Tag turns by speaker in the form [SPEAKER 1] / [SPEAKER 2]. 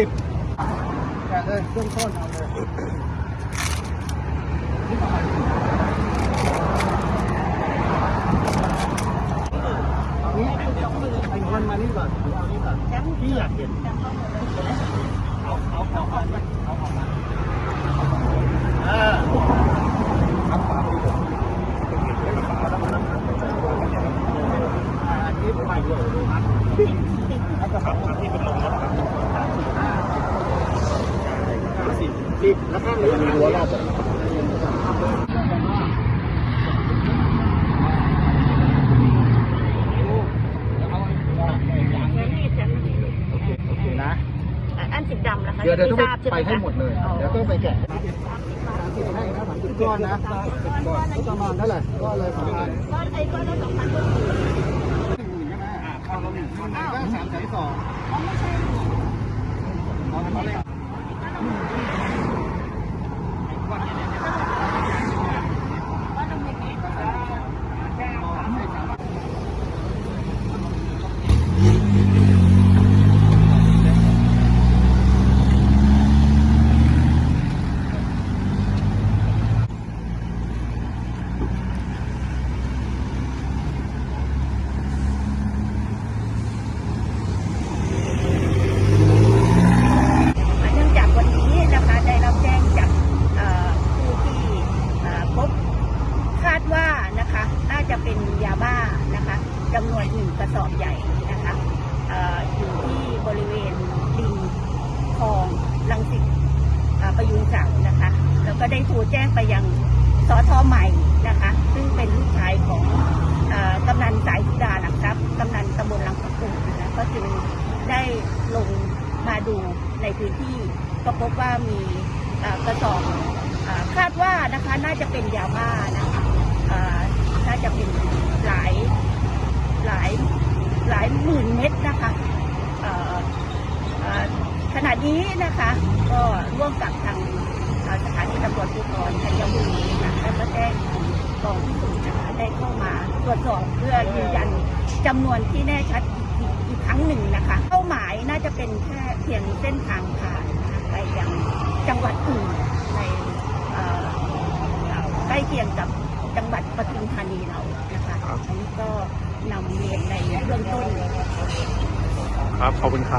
[SPEAKER 1] สิบแกะเลยเริ่มต้นเอาเลยเอางี้ไอ้คนมานี่ก่อนเอานี่ก่อนพี่อยากเห็นเอาเอาเอาเอาเอาออกมาเออทำฝาบริสุทธิ์อ่าอันนี้ใหม่เลยครับแล้วก็สองอันที่เป็นลงรถครับ สิบสิบแล้วข้างนี้มีรั้วรอบเลยโอเคนะ
[SPEAKER 2] อันสีดำนะคะ
[SPEAKER 1] เดี๋ยวเดี๋ยวต้อง
[SPEAKER 2] ม่ทราบ
[SPEAKER 1] ไป
[SPEAKER 2] ช่
[SPEAKER 1] ให้
[SPEAKER 2] คะ
[SPEAKER 1] หมดเลย
[SPEAKER 2] อ๋อ
[SPEAKER 1] เดี๋ยวต้องไปแกะสามสิบให้นะสามสิบก้อนนะสามสิบก้อนประมาณเท่าไหร่ก้อนเลยสองพัน
[SPEAKER 2] ก้อนไอ้ก้อนละสองพันก็คือ
[SPEAKER 1] หนึ่งหมื่นใช่ไหมอ่าเข้าแล้วหนึ่งพันก็สามแสนสองเอาเอาเลย
[SPEAKER 2] เนื่องจากวันนี้นะคะได้รับแจ้งจากเอ่อผู้ที่เอ่อพบคาดว่านะคะน่าจะเป็นยาบ้านะคะจำนวนหนึ่งกระสอบใหญ่นะคะเอ่ออยู่ที่บริเวณริมคลองลังสิตเอ่อประยูนศักดิ์นะคะ แล้วก็ ได้โทรแจ้งไปยังสอทอใหม่นะคะ ซึ่งเป็นลูกชายของกำนันสายสุดาหลักทรัพย์กำนันตำบลลังสกุนะคะก็จึงได้ลงมาดูในพื้นที่ก็พบว่ามีกระสอบคาดว่านะคะน่าจะเป็นยาบ้านะคะน่าจะเป็นหลายหลายหลายหมื่นเม็ดนะคะขณะนี้นะคะก็ร่วมกับท วจภูธรธัญบุรีนะคะและก็แจ้งกองพิสูจน์นะคะได้เข้ามาตรวจสอบเพื่อยืนยันจำนวนที่แน่ชัดอีกทีอีกครั้งหนึ่งนะคะเป้าหมายน่าจะเป็นแค่เพียงเส้นทางผ่านนะคะไปยังจังหวัดอื่นในเอ่อเอ่อใกล้เคียงกับจังหวัดปทุมธานีเรานะคะอันนี้ก็นำเรียนในเบื้องต้น
[SPEAKER 3] ครับ ขอบคุณครับ